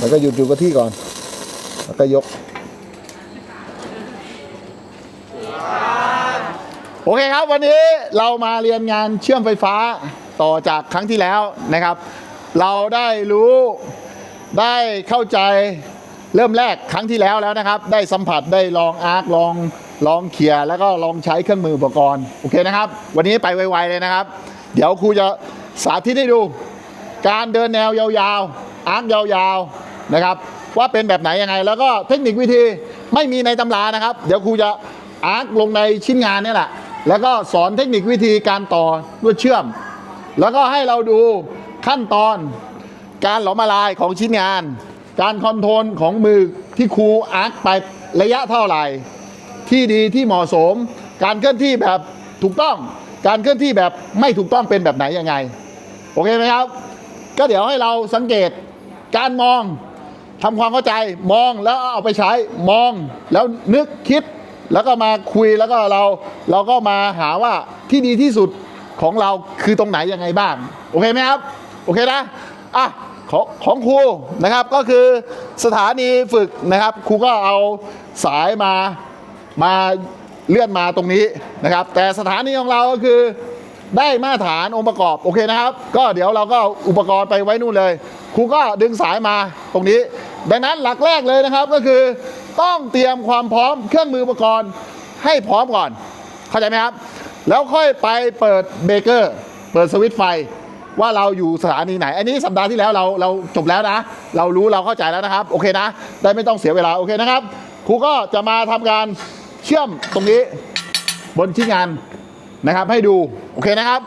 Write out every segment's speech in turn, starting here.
แล้วก็หยุดอยู่กับที่ก่อน แล้วก็ยก โอเคครับวันนี้เรามาเรียนงานเชื่อมไฟฟ้าต่อจากครั้งที่แล้วนะครับ เราได้รู้ได้เข้าใจเริ่มแรกครั้งที่แล้วแล้วนะครับ ได้สัมผัสได้ลองอาร์คลองลองเขี่ยแล้วก็ลองใช้เครื่องมืออุปกรณ์โอเคนะครับ วันนี้ไปไวๆเลยนะครับ เดี๋ยวครูจะสาธิตให้ดู การเดินแนวยาวๆอาร์คยาวๆ นะครับ ว่าเป็นแบบไหนยังไง แล้วก็เทคนิควิธีไม่มีในตำรานะครับ เดี๋ยวครูจะอาร์คลงในชิ้นงานนี่แหละ แล้วก็สอนเทคนิควิธีการต่อลวดเชื่อม แล้วก็ให้เราดูขั้นตอนการหลอมละลายของชิ้นงาน การคอนโทรลของมือที่ครูอาร์คไประยะเท่าไหร่ ที่ดีที่เหมาะสม การเคลื่อนที่แบบถูกต้อง การเคลื่อนที่แบบไม่ถูกต้องเป็นแบบไหนยังไง โอเคไหมครับ ก็เดี๋ยวให้เราสังเกตการมอง ทำความเข้าใจมองแล้วเอาไปใช้มองแล้วนึกคิดแล้วก็มาคุยแล้วก็เราเราก็มาหาว่าที่ดีที่สุดของเราคือตรงไหนยังไงบ้าง โอเคไหมครับ โอเคนะอะของของครูนะครับก็คือสถานีฝึกนะครับครูก็เอาสายมามาเลื่อนมาตรงนี้นะครับ แต่สถานีของเราก็คือได้มาตรฐานองค์ประกอบโอเคนะครับ ก็เดี๋ยวเราก็เอาอุปกรณ์ไปไว้นู่นเลยครูก็ดึงสายมาตรงนี้ ดังนั้นหลักแรกเลยนะครับก็คือต้องเตรียมความพร้อมเครื่องมืออุปกรณ์ให้พร้อมก่อน เข้าใจไหมครับ แล้วค่อยไปเปิดเบเกอร์ เปิดสวิตช์ไฟว่าเราอยู่สถานีไหน อันนี้สัปดาห์ที่แล้วเราเราจบแล้วนะ เรารู้เราเข้าใจแล้วนะครับ โอเคนะ ได้ไม่ต้องเสียเวลา โอเคนะครับ ครูก็จะมาทำการเชื่อมตรงนี้บนชิ้นงานนะครับให้ดู โอเคนะครับ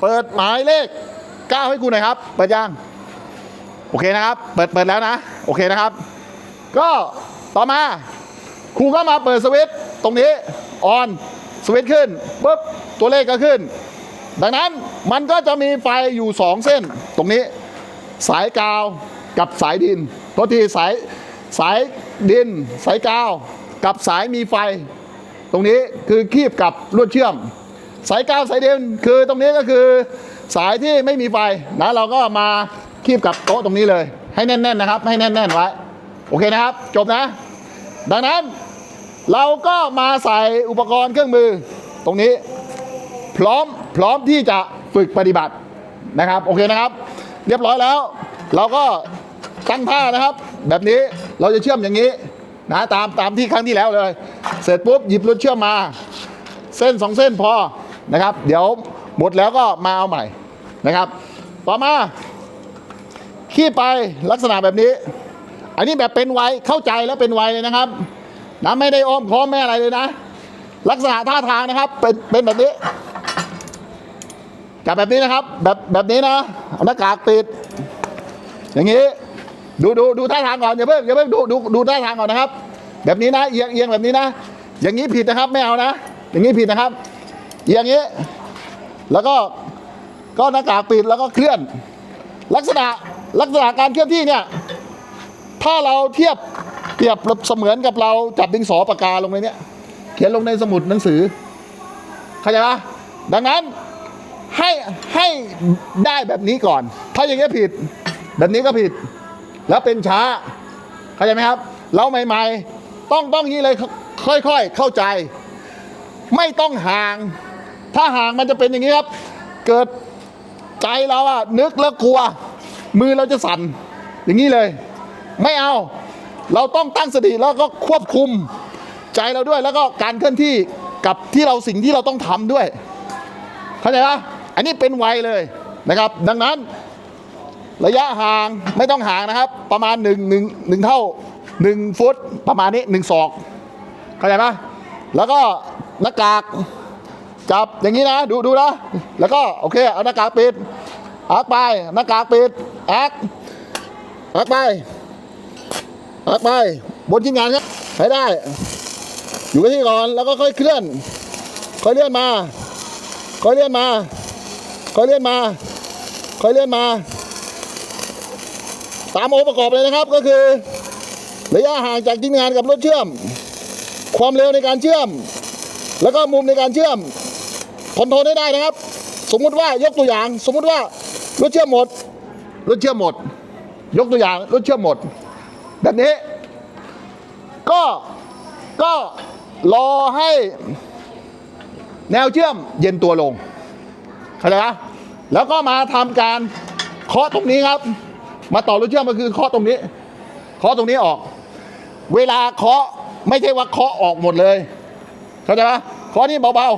เปิดหมายเลข 9 ให้ครูหน่อยครับ เปิดยัง โอเคนะครับ เปิดเปิดแล้วนะ โอเคนะครับ ก็ต่อมาครูก็มาเปิดสวิตช์ตรงนี้ออนสวิตขึ้นปุ๊บตัวเลขก็ขึ้น ดังนั้นมันก็จะมีไฟอยู่ 2 เส้น ตรงนี้ สายกาวกับสายดินตัวทีสายสายดิน สายกาว กับสายมีไฟ ตรงนี้คือคีบกับลวดเชื่อม สายกาวสายดินคือตรงนี้ก็คือสายที่ไม่มีไฟนะเราก็มา คีบกับโต๊ะตรงนี้เลย ให้แน่นๆนะครับ ให้แน่นๆไว้โอเคนะครับ จบนะ ดังนั้นเราก็มาใส่อุปกรณ์เครื่องมือตรงนี้ พร้อมพร้อมที่จะฝึกปฏิบัตินะครับโอเคนะครับ เรียบร้อยแล้ว เราก็ตั้งท่านะครับ แบบนี้เราจะเชื่อมอย่างนี้นะตามตามที่ครั้งที่แล้วเลย เสร็จปุ๊บหยิบรถเชื่อมมา เส้นสองเส้นพอนะครับ เดี๋ยวหมดแล้วก็มาเอาใหม่นะครับ ต่อมา ขี้ไปลักษณะแบบนี้ อันนี้แบบเป็นไวเข้าใจแล้วเป็นไวเลยนะครับนะไม่ได้อ้อมค้อมไม่อะไรเลยนะ ลักษณะท่าทางนะครับ เป็นเป็นแบบนี้จับแบบนี้นะครับ แบบแบบนี้นะเอาหน้ากากปิด อย่างนี้ ดูดูดูท่าทางก่อนอย่าเพิ่งอย่าเพิ่งดูดูดูท่าทางก่อนนะครับ แบบนี้นะเอียงเอียงแบบนี้นะ อย่างนี้ผิดนะครับไม่เอานะ อย่างนี้ผิดนะครับเอียงอย่างนี้ แล้วก็ก็หน้ากากปิดแล้วก็เคลื่อน ลักษณะ ลักษณะการเคลื่อนที่เนี่ย ถ้าเราเทียบเปรียบเสมือนกับเราจับดินสอปากกาลงในเนี้ยเขียนลงในสมุดหนังสือเข้าใจปะดังนั้นให้ให้ได้แบบนี้ก่อน ถ้าอย่างเงี้ยผิด แบบนี้ก็ผิด แล้วเป็นช้า เข้าใจไหมครับ เราใหม่ ๆ ต้องต้องอย่างนี้เลยค่อยๆเข้าใจ ไม่ต้องห่าง ถ้าห่างมันจะเป็นอย่างนี้ครับ เกิดใจเราอะนึกแล้วกลัว มือเราจะสั่นอย่างนี้เลย ไม่เอา เราต้องตั้งสติแล้วก็ควบคุมใจเราด้วย แล้วก็การเคลื่อนที่กับที่เราสิ่งที่เราต้องทำด้วย เข้าใจปะอันนี้เป็นไวเลยนะครับ ดังนั้น ระยะห่างไม่ต้องห่างนะครับ ประมาณหนึ่งหนึ่งหนึ่งเท่าหนึ่งฟุตประมาณนี้หนึ่งศอก เข้าใจปะแล้วก็หน้ากากจับอย่างนี้นะ ดูดูนะ แล้วก็โอเค เอาหน้ากากปิด อักไปหน้ากากปิดอักอักไปอักไป บนชิ้นงานครับให้ได้ อยู่กับที่ก่อนแล้วก็ค่อยเคลื่อน ค่อยเลื่อนมา ค่อยเลื่อนมา ค่อยเลื่อนมา ค่อยเลื่อนมา ตามองค์ประกอบเลยนะครับก็คือ ระยะห่างจากชิ้นงานกับรถเชื่อม ความเร็วในการเชื่อม แล้วก็มุมในการเชื่อมคอนโทรลให้ได้นะครับ สมมุติว่ายกตัวอย่าง สมมุติว่า รถเชื่อมหมด รถเชื่อมหมด ยกตัวอย่างรถเชื่อมหมด แบบนี้ ก็ก็รอให้แนวเชื่อมเย็นตัวลงเข้าใจไหมแล้วก็มาทำการเคาะตรงนี้ครับ มาต่อรูเชื่อมก็คือเคาะตรงนี้เคาะตรงนี้ออก เวลาเคาะไม่ใช่ว่าเคาะออกหมดเลย เข้าใจไหมเคาะนี่เบา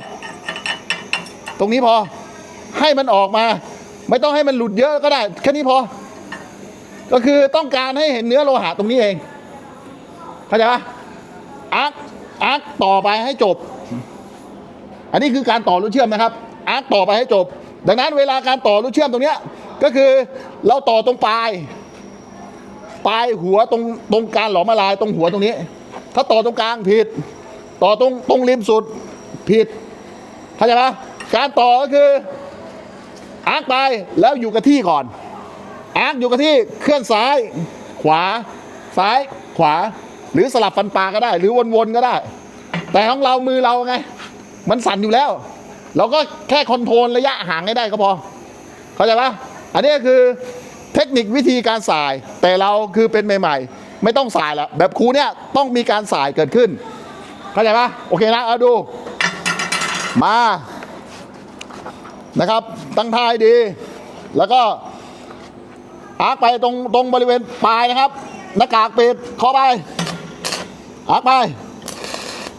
ๆ ตรงนี้พอให้มันออกมา ไม่ต้องให้มันหลุดเยอะก็ได้ แค่นี้พอ ก็คือต้องการให้เห็นเนื้อโลหะตรงนี้เองเข้าใจปะอาร์คอาร์คต่อไปให้จบ อันนี้คือการต่อรูเชื่อมนะครับ อาร์คต่อไปให้จบ ดังนั้นเวลาการต่อรูเชื่อมตรงเนี้ยก็คือเราต่อตรงปลาย ปลายหัวตรงตรงการหลอมละลายตรงหัวตรงนี้ ถ้าต่อตรงกลางผิด ต่อตรงตรงริมสุดผิดเข้าใจปะการต่อก็คือ อาร์คไปแล้วอยู่กับที่ก่อน อาร์คอยู่กับที่เคลื่อนซ้าย ขวา ซ้าย ขวา หรือสลับฟันปลาก็ได้ หรือวนๆก็ได้ แต่ของเรามือเราไง มันสั่นอยู่แล้ว เราก็แค่คอนโทรลระยะห่างให้ได้ก็พอ เข้าใจปะอันนี้คือเทคนิควิธีการสาย แต่เราคือเป็นใหม่ๆ ไม่ต้องสายแล้วแบบครูเนี่ยต้องมีการสายเกิดขึ้น เข้าใจปะโอเคนะเอาดู มา นะครับ ตั้งท่าให้ดี แล้วก็อาร์คไปตรงตรงบริเวณปลายนะครับ หน้ากากปิดข้าไป อาร์คไป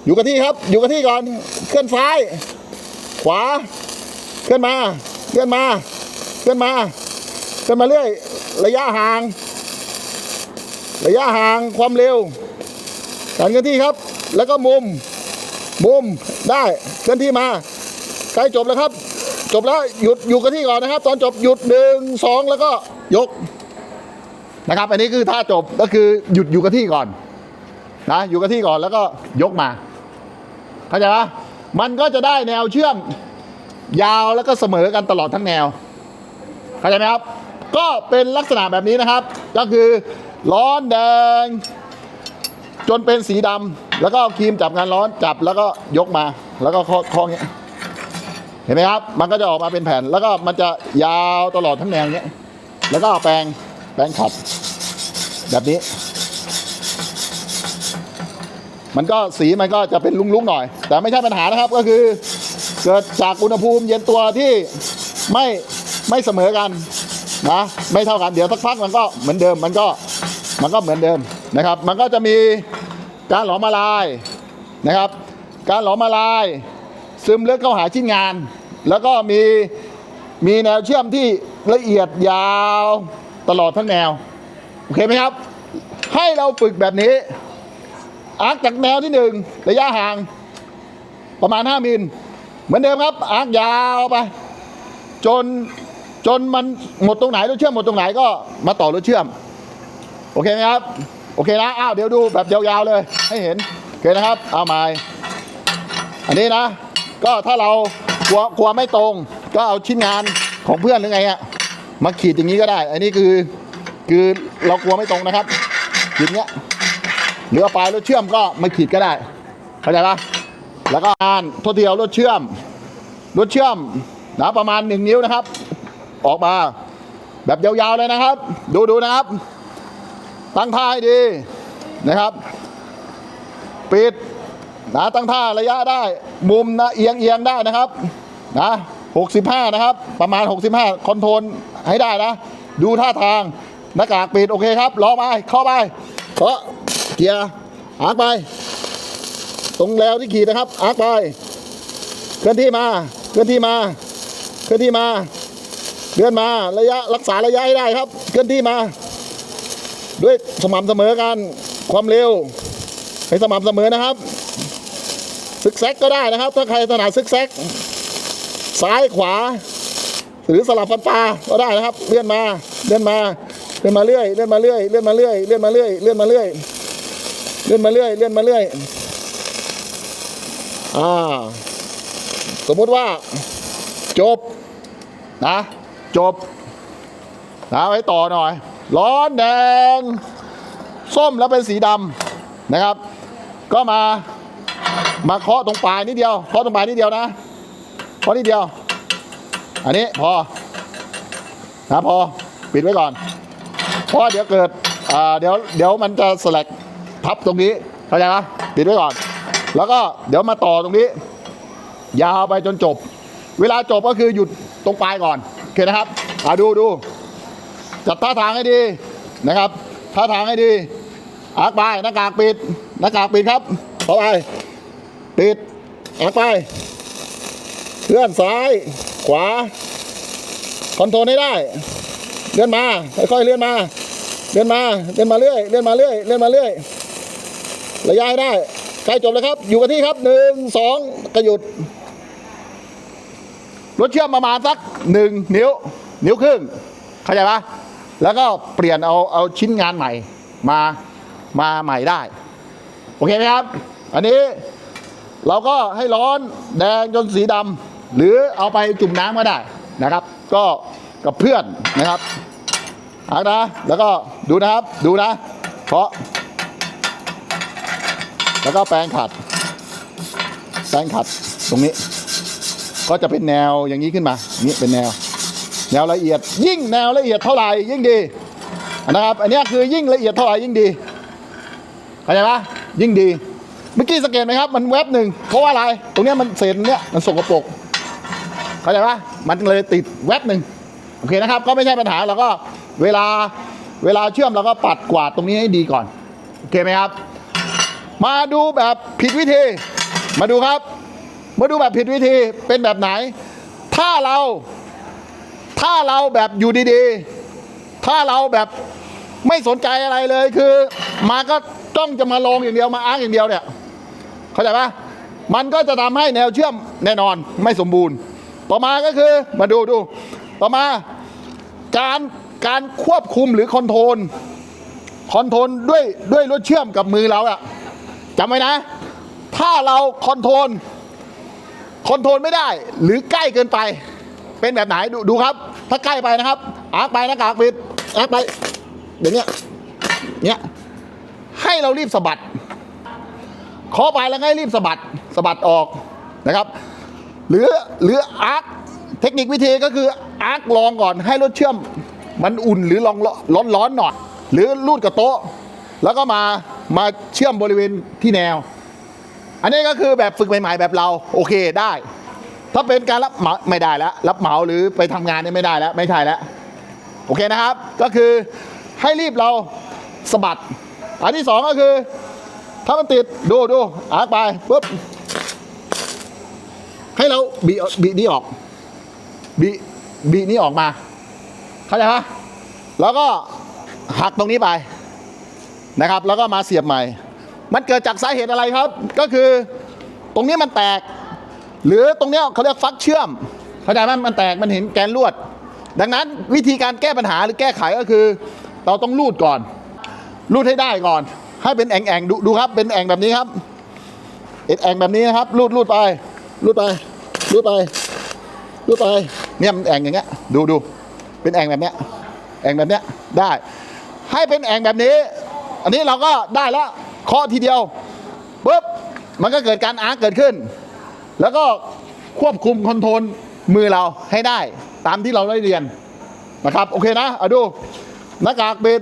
อยู่กับที่ครับ อยู่กับที่ก่อน เคลื่อนซ้าย ขวา เคลื่อนมา เคลื่อนมา เคลื่อนมา เคลื่อนมาเรื่อย ระยะห่าง ระยะห่าง ความเร็ว การเคลื่อนที่ครับ แล้วก็มุม มุม ได้ เคลื่อนที่มา ใกล้จบแล้วครับ จบแล้วหยุดอยู่กับที่ก่อนนะครับ ตอนจบหยุดหนึ่งสองแล้วก็ยกนะครับ อันนี้คือท่าจบก็คือหยุดอยู่กับที่ก่อนนะอยู่กับที่ก่อนแล้วก็ยกมาเข้าใจปะมันก็จะได้แนวเชื่อมยาวแล้วก็เสมอกันตลอดทั้งแนวเข้าใจไหมครับ ก็เป็นลักษณะแบบนี้นะครับ ก็คือร้อนแดง จนเป็นสีดำแล้วก็เอาครีมจับงานร้อนจับแล้วก็ยกมาแล้วก็คาะเคาะอย่างเงี้ย เห็นไหมครับ มันก็จะออกมาเป็นแผ่น แล้วก็มันจะยาวตลอดทั้งแนวเนี้ย แล้วก็เอาแปรงแปรงขัด แบบนี้ มันก็สีมันก็จะเป็นลุ้งๆหน่อย แต่ไม่ใช่ปัญหานะครับ ก็คือเกิดจากอุณหภูมิเย็นตัวที่ไม่ไม่เสมอกันนะ ไม่เท่ากัน เดี๋ยวสักพักมันก็เหมือนเดิม มันก็มันก็เหมือนเดิมนะครับ มันก็จะมีการหลอมละลายนะครับ การหลอมละลาย ซึมลึกเข้าหาชิ้นงาน แล้วก็มีมีแนวเชื่อมที่ละเอียดยาวตลอดทั้งแนว โอเคไหมครับ ให้เราฝึกแบบนี้อาร์คจากแนวที่หนึ่งระยะห่างประมาณ 5 มิล เหมือนเดิมครับ อาร์คยาวไป จนจนมันหมดตรงไหนรถเชื่อมหมดตรงไหนก็มาต่อรถเชื่อม โอเคไหมครับ โอเคนะอ้าวเดี๋ยวดูแบบยาวๆเลย ให้เห็น โอเคนะครับ เอาใหม่อันนี้นะ ก็ถ้าเรากลัวกลัวไม่ตรง ก็เอาชิ้นงานของเพื่อนหรือไงอะมาขีดอย่างนี้ก็ได้ อันนี้คือคือเรากลัวไม่ตรงนะครับขีดเนี้ยหรือปลายรถเชื่อมก็มาขีดก็ได้เข้าใจปะแล้วก็งานโทษทีเอารถเชื่อมรถเชื่อมนะประมาณหนึ่งนิ้วนะครับ ออกมาแบบยาวๆเลยนะครับ ดูดูนะครับ ตั้งท่าให้ดีนะครับ ปิด นะตั้งท่าระยะได้ มุมนะเอียงเอียงได้นะครับนะ65 นะครับ ประมาณ 65 คอนโทรลให้ได้นะ ดูท่าทางหน้ากากปิด โอเคครับล้อไปเข้าไปเคาะเกียร์อาร์คไป ตรงแล้วที่ขีดนะครับอาร์คไป เคลื่อนที่มา เคลื่อนที่มา เคลื่อนที่มาเลื่อนมาระยะรักษาระยะให้ได้ครับ เคลื่อนที่มา ด้วยสม่ำเสมอกันความเร็วให้สม่ำเสมอนะครับ ซึกแซกก็ได้นะครับ ถ้าใครถนัดซึกแซกซ้ายขวา หรือสลับฟันปลาก็ได้นะครับ เลื่อนมาเลื่อนมาเลื่อนมาเรื่อยเลื่อนมาเรื่อยเลื่อนมาเรื่อยเลื่อนมาเรื่อยเลื่อนมาเรื่อยเลื่อนมาเรื่อยเลื่อนมาเรื่อยอ่าสมมุติว่า จบนะ จบนะไว้ต่อหน่อย ร้อนแดง ส้มแล้วเป็นสีดำนะครับ ก็มา มาเคาะตรงปลายนิดเดียวเคาะตรงปลายนิดเดียวนะเคาะนิดเดียว อันนี้พอนะพอปิดไว้ก่อน เพราะเดี๋ยวเกิดอ่าเดี๋ยวเดี๋ยวมันจะสลักพับตรงนี้เข้าใจปะปิดไว้ก่อน แล้วก็เดี๋ยวมาต่อตรงนี้ ยาวไปจนจบ เวลาจบก็คือหยุดตรงปลายก่อนโอเคนะครับอ่าดูดูจัดท่าทางให้ดีนะครับท่าทางให้ดีอาร์กไปหน้ากากปิดหน้ากากปิดครับเข้าไป ปิดอาร์กไปเลื่อนซ้ายขวา คอนโทรลให้ได้ เลื่อนมาค่อยๆเลื่อนมา เลื่อนมาเลื่อนมาเรื่อยเลื่อนมาเรื่อยเลื่อนมาเรื่อยระยะให้ได้ใกล้จบแล้วครับ อยู่กับที่ครับหนึ่งสองกระหยุดรถเชื่อมประมาณสักหนึ่งนิ้ว นิ้วครึ่งเข้าใจปะแล้วก็เปลี่ยนเอาเอาชิ้นงานใหม่มามาใหม่ได้ โอเคไหมครับ อันนี้ เราก็ให้ร้อนแดงจนสีดำหรือเอาไปจุ่มน้ำก็ได้นะครับ ก็กับเพื่อนนะครับเอานะแล้วก็ดูนะครับดูนะเพาะ แล้วก็แปรงขัด แปรงขัดตรงนี้ ก็จะเป็นแนวอย่างนี้ขึ้นมานี่เป็นแนว แนวละเอียด ยิ่งแนวละเอียดเท่าไหร่ยิ่งดีนะครับ อันนี้คือยิ่งละเอียดเท่าไหร่ยิ่งดีเข้าใจปะยิ่งดี เมื่อกี้สังเกตไหมครับ มันแวบหนึ่งเพราะว่าอะไร ตรงเนี้ยมันเศษเนี้ยมันสกปรกเข้าใจปะมันเลยติดแวบหนึ่งโอเคนะครับ ก็ไม่ใช่ปัญหาเราก็เวลาเวลาเชื่อมเราก็ปัดกวาดตรงนี้ให้ดีก่อนโอเคไหมครับ มาดูแบบผิดวิธี มาดูครับ มาดูแบบผิดวิธีเป็นแบบไหน ถ้าเราถ้าเราแบบอยู่ดีๆ ถ้าเราแบบไม่สนใจอะไรเลยคือ มาก็ต้องจะมาลงอย่างเดียวมาอ้างอย่างเดียวเนี่ย เข้าใจปะมันก็จะทำให้แนวเชื่อมแน่นอนไม่สมบูรณ์ ต่อมาก็คือมาดูดู ต่อมาการการควบคุมหรือคอนโทรลคอนโทรลด้วยด้วยรถเชื่อมกับมือเราอะจำไว้นะ ถ้าเราคอนโทรลคอนโทรลไม่ได้ หรือใกล้เกินไป เป็นแบบไหนดูดูครับ ถ้าใกล้ไปนะครับอาร์กไปหนะกากปิดอาร์กไปอย่างเงี้ยเนี้ยให้เรารีบสะบัด เคาะไปแล้วให้รีบสะบัดสะบัดออกนะครับ หรือหรืออาร์กเทคนิควิธีก็คืออาร์กลองก่อนให้รถเชื่อมมันอุ่นหรือลองร้อนร้อนหน่อยหรือลูดกับโต๊ะ แล้วก็มามาเชื่อมบริเวณที่แนว อันนี้ก็คือแบบฝึกใหม่ๆแบบเราโอเคได้ ถ้าเป็นการรับเหมาไม่ได้แล้ว รับเหมาหรือไปทำงานนี่ไม่ได้แล้ว ไม่ใช่แล้วโอเคนะครับ ก็คือให้รีบเราสะบัด อันที่สองก็คือ ถ้ามันติดดูดูอาร์กไปปุ๊บให้เราบีบีนี้ออกบีบีนี้ออกมาเข้าใจปะแล้วก็หักตรงนี้ไปนะครับ แล้วก็มาเสียบใหม่ มันเกิดจากสาเหตุอะไรครับ ก็คือตรงนี้มันแตก หรือตรงเนี้ยเขาเรียกฟักเชื่อม เข้าใจไหมมันแตกมันเห็นแกนลวด ดังนั้นวิธีการแก้ปัญหาหรือแก้ไขก็คือ เราต้องรูดก่อน รูดให้ได้ก่อน ให้เป็นแองแองดูดูครับ เป็นแองแบบนี้ครับเป็นแองแบบนี้นะครับรูดรูดไปรูดไปรูดไปรูดไปเนี่ยมันแองอย่างเงี้ยดูดูเป็นแองแบบเนี้ยแองแบบเนี้ยได้ ให้เป็นแองแบบนี้ อันนี้เราก็ได้แล้วเคาะทีเดียวปุ๊บมันก็เกิดการอาร์เกิดขึ้น แล้วก็ควบคุมคอนโทรลมือเราให้ได้ตามที่เราได้เรียนนะครับ โอเคนะเอาดูหน้ากากปิด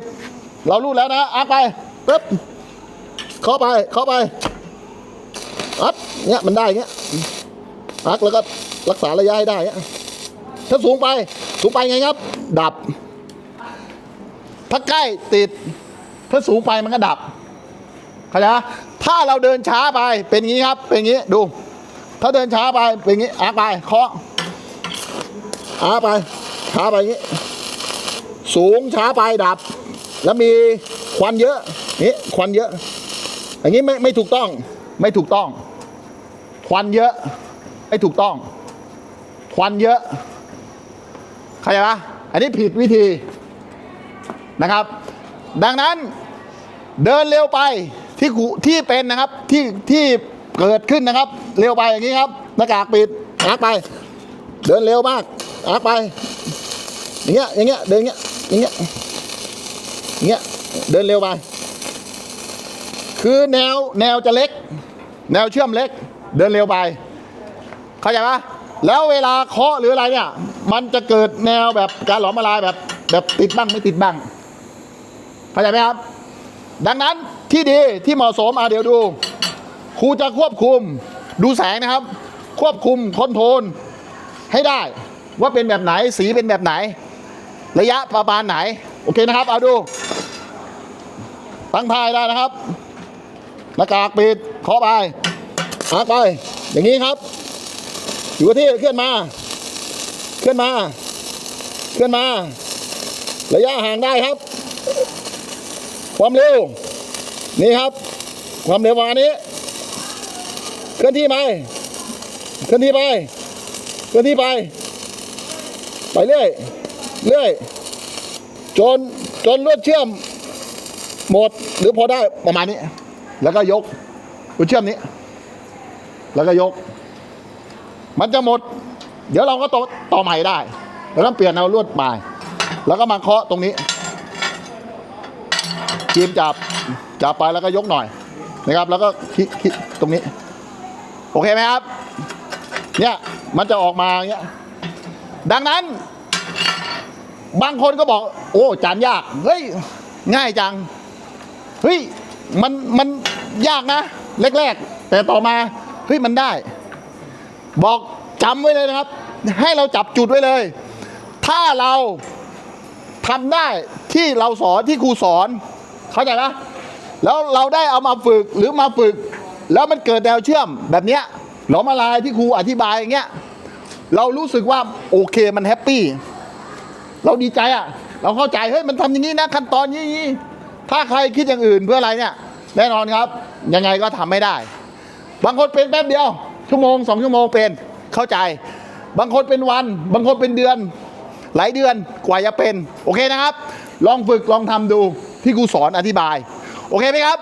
เรารู้แล้วนะอาร์ไปปุ๊บ เข้าไปเข้าไปอัดเนี่ยมันได้เงี้ยอาร์คแล้วก็รักษาระยะให้ได้เงี้ยถ้าสูงไป สูงไปไงครับ ดับ ถ้าใกล้ติด ถ้าสูงไปมันก็ดับเข้าใจปะถ้าเราเดินช้าไปเป็นงี้ครับ เป็นงี้ดู ถ้าเดินช้าไปเป็นงี้อาไปเคาะอาไปช้าไปงี้ สูงช้าไปดับ แล้วมีควันเยอะนี่ควันเยอะ อย่างนี้ไม่ไม่ถูกต้องไม่ถูกต้อง ควันเยอะ ไม่ถูกต้อง ควันเยอะเข้าใจปะอันนี้ผิดวิธีนะครับ ดังนั้นเดินเร็วไปที่กูที่เป็นนะครับที่ที่เกิดขึ้นนะครับ เร็วไปอย่างนี้ครับหน้ากากปิดอาร์กไป เดินเร็วมากอาร์กไป อย่างเงี้ยอย่างเงี้ยเดินอย่างเงี้ยอย่างเงี้ยอย่างเงี้ยเดินเร็วไป คือแนวแนวจะเล็ก แนวเชื่อมเล็ก เดินเร็วไป เข้าใจปะแล้วเวลาเคาะหรืออะไรเนี่ย มันจะเกิดแนวแบบการหลอมละลายแบบ แบบติดบ้างไม่ติดบ้าง เข้าใจไหมครับ ดังนั้นที่ดีที่เหมาะสมอะเดี๋ยวดูครูจะควบคุมดูแสงนะครับ ควบคุมคอนโทรลให้ได้ ว่าเป็นแบบไหนสีเป็นแบบไหน ระยะประมาณไหน โอเคนะครับ เอาดูตั้งทายได้นะครับ หน้ากากปิดเคาะไปหักไป อย่างนี้ครับ อยู่กับที่เคลื่อนมา เคลื่อนมา เคลื่อนมา ระยะห่างได้ครับ ความเร็ว นี่ครับ ความเร็วประมาณนี้ เคลื่อนที่ไป เคลื่อนที่ไป เคลื่อนที่ไป ไปเรื่อย เรื่อย จน จนลวดเชื่อม หมดหรือพอได้ประมาณนี้ แล้วก็ยกลวดเชื่อมนี้ แล้วก็ยก มันจะหมด เดี๋ยวเราก็ต่อต่อใหม่ได้เราต้องเปลี่ยนเอาลวดใหม่แล้วก็มาเคาะตรงนี้ทีมจับจับไปแล้วก็ยกหน่อยนะครับ แล้วก็คิคิตรงนี้ โอเคไหมครับ เนี่ยมันจะออกมาเงี้ยดังนั้น บางคนก็บอก โอ้จานยาก เฮ้ย ง่ายจัง เฮ้ย มันมัน ยากนะ แรกๆ แต่ต่อมาเฮ้ยมันได้ บอกจำไว้เลยนะครับ ให้เราจับจุดไว้เลย ถ้าเราทำได้ที่เราสอนที่ครูสอน เข้าใจไหมแล้วเราได้เอามาฝึกหรือมาฝึก แล้วมันเกิดแนวเชื่อมแบบเนี้ยหลอมอะไรที่ครูอธิบายอย่างเงี้ยเรารู้สึกว่าโอเคมันแฮปปี้เราดีใจอะ่ะ เราเข้าใจเฮ้ยมันทำอย่างนี้นะขั้นตอนนี้นี้ถ้าใครคิดอย่างอื่นเพื่ออะไรเนี่ย แน่นอนครับ ยังไงก็ทำไม่ได้ บางคนเป็นแป๊บเดียว ชั่วโมงสองชั่วโมงเป็นเข้าใจ บางคนเป็นวัน บางคนเป็นเดือน หลายเดือนกว่าจะเป็น โอเคนะครับ ลองฝึกลองทำดูที่ครูสอนอธิบาย โอเคไหมครับ